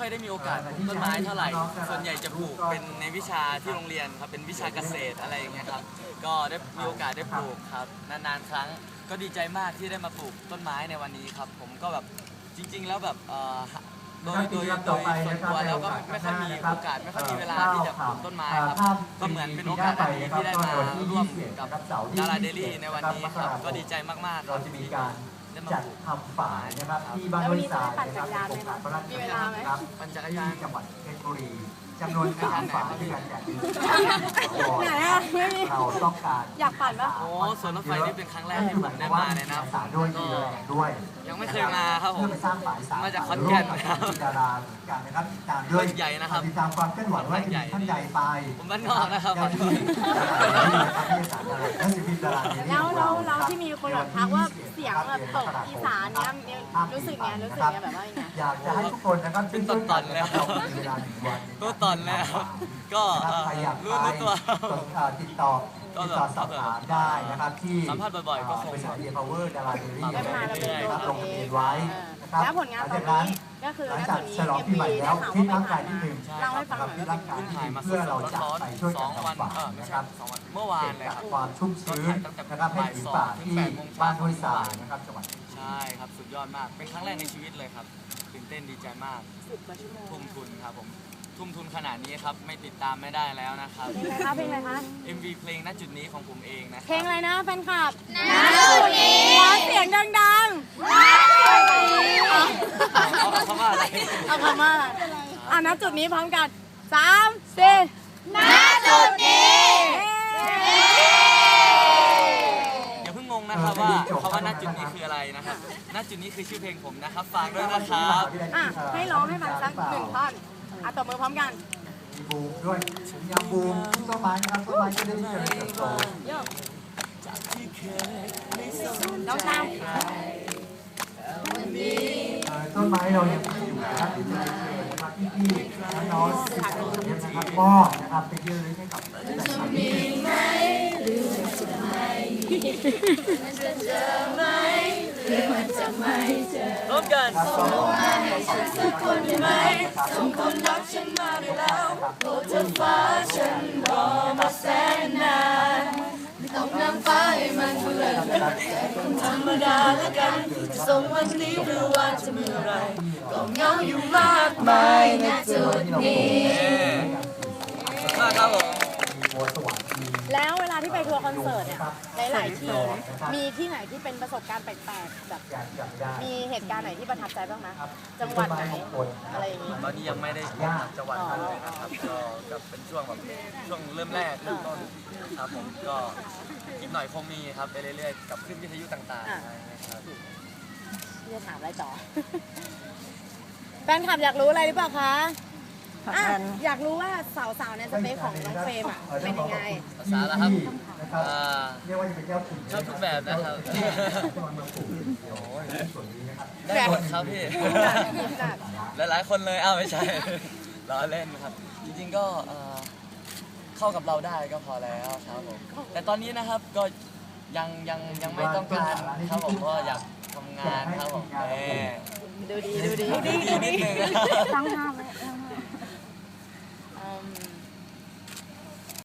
ค่อยได้มีโอกาสปลูกต้นไม้เท่าไหร่ ส่วนใหญ่จะปลูกเป็นในวิชาที่โรงเรียนครับ เป็นวิชาเกษตรอะไรอย่างเงี้ยครับ ก็ได้มีโอกาสได้ปลูกครับ นานๆครั้ง ก็ดีใจมากที่ได้มาปลูกต้นไม้ในวันนี้ครับ ผมก็แบบจริง ๆ แล้วแบบโดยโดยโดยส่วนตัวแล้วก็ไม่ค่อยมีโอกาสไม่ค่อยมีเวลาที่จะปลูกต้นไม้ครับก็เหมือนเป็นโอกาสอันดีที่ได้มาร่วมกับดาราเดลี่ในวันนี้ครับ ก็ดีใจมากๆคเรารับจะมีการ จัดปลูกทำฝายนะครับที่บ้านห้วยทรายนะครับเป็นโครงการพระราชมีเวลาไหมครับปั่นจักรที่ยานจังหวัดเพชรบุรีจำนวนสามฝายด้วยกันแจกไหน อะไม่มีเราต้องการอยากปั่นปะโอ้สวนรถไฟนี่เป็นครั้งแรกที่ผมได้มาเลยนะสารด้วยมีแรงด้วยยังไม่เคยมาครับผมเพื่อไปสร้างฝายสารมาจากขอนแก่นครับดาราเหมือนกันนะครับติดตามด้วยใหญ่นะครับติดตามความเคลื่อนไหวว่าจะมีท่านใดไปผมบ้านนอกนะครับเจ้าหน้าที่ดาราเดลี่นะครับที่สารดาราและศิลปินดาราเดลี่แล้วของแล้เราวแล้วครับที่มีคนแบบทักว่าเสียงแบบตกอีสานเนี้ยมีรู้สึกไงรู้สึกไงแบบว่ายังไงอยากจะให้ทุกคนนะครับเป็นตอนๆเลยครับเรามีเวลาหนึ่งวันตัวตนเลยครับก็เอ่อใครอยากรู้ไปรู้ตัวเอ่อติดต่อติดต่อสอบถามได้นะครับที่สัมภาษณ์บ่อยๆก็คง บริษัทเดียพาวเวอร์ดาราเดลี่ได้มาเราเป็นตัวครับลเรางเอทะเบียงนไว้นะครับแล้วผลงานตอนนี้ก็คือหลังณจากจุดนี้ฉลองเอ็มปีใหม่วีแล้วได้ข่าวที่ว่าร่างไปกายถ่ายนิดมานึงเล่าให้ฟังหน่กับอยที่ว่าร่างกายเพิ่งถ่ายมาเพื่อเราจะร้อนไปช่วยๆสกัอนงวันฝาเออไม่นะคใช่รับ สองวันเมื่อวานเลยครับ ความชุ่มชื้นนะครับให้ผิวปากที่บ้านห้วยทรายนะครับจังหวัดใช่ครับสุดยอดมากเป็นครั้งแรกในชีวิตเลยครับตื่นเต้นดีใจมากสิบกว่าชั่วโมงทุ่มทุนครับผม ทุ่มทุนขนาดนี้ครับ ไม่ติดตามไม่ได้แล้วนะครับ เพลงอะไรคะเพลงอะไรคะ MV เพลงณจุดนี้ของผมเองนะคเพลรังบอะไรนะแฟนคลับน้ำจุดนี้ขอเสียงดังๆเอาเอาคำว่าอะไรเอาคำว่าอะไรอะนับจุดนี้พร้อมกันสามสี่นับจุดนี้อย่าเพิ่งงงนะครับว่าคำว่าณจุดนี้คืออะไรนะครับณจุดนี้คือชื่อเพลงผมนะครับฝากด้วยนะครับ อะให้ร้องให้มันสักหนึ่งท่อน อะตบมือพร้อมกันมีบูมด้วยยางบูมต้นไม้นะครับต้นไม้จะได้เจริญเติบโตน้องตามเอ่อต้นไม้เรายังไม่อยู่นะครับที่จะเชิญนะครับพี่ๆน้องๆที่สวนเนี่ยนะครับมอบนะครับเป็นที่ระลึกให้กับแฟนคลับที่ร่วมกันครับก็ขอให้สักคนไหมสมคนรักฉันมาได้แล้ว โปรดเธอฟ้าฉันรอมาแสนนานต้องนำฟ้าให้มันเบื่อธรรมดาละกันจะส่งวันนี้หรือว่าจะเมื่อไรก็เหงาอยู่มากมายณจุดนี้มากครับผมมีบัวสวรรค์มี แล้วเวลาที่ไปทัวร์คอนเสิร์ตเนี่ยหลายๆที่มีที่ไหนที่เป็นประสบการณ์แปลกๆแบบอยากจำได้มีเหตุการณ์ไหนที่ประทับใจบ้างไหมครับจังหวัดไหนต้ม้มงคลนะคอะรับไรอย่างนี้ตอนนี้ยังไม่ได้ออกจังหวัดนั้นเลยนะครับก็กับเป็นช่วงแบบช่วงเริ่มแรกเริ่มต้นครับผมก็อีกหน่อยคงมีครับไปเรื่อยๆกับขึ้นวิทยุต่างๆอะไรอย่างเงี้ยครับพี่จะถามอะไรต่อแฟนคลับอยากรู้อะไรหรือเปล่าคะ อะอยากรู้ว่าสาวๆในสเปคของน้องเฟรมอะเป็นยังไง ภาษาละครับนะครับอ่าเรียกว่าจะเป็นเจ้าถิ่นชอบทุกแบบนะครับจังหวัดเมืองปู่เดี๋ยวส่วนนี้นะครับ ได้หมดครับพี่ หลายๆคนเลย อ้าวไม่ใช่ ล้อเล่นครับ จริงๆก็เอ่อเข้ากับเราได้ก็พอแล้วครับผม แต่ตอนนี้นะครับก็ยังยังยังไม่ต้องการครับผมเพราะว่าอยากทำงานครับผมแหมดูดีดูดีดูดีนิดนึงตั้งห้ามไว้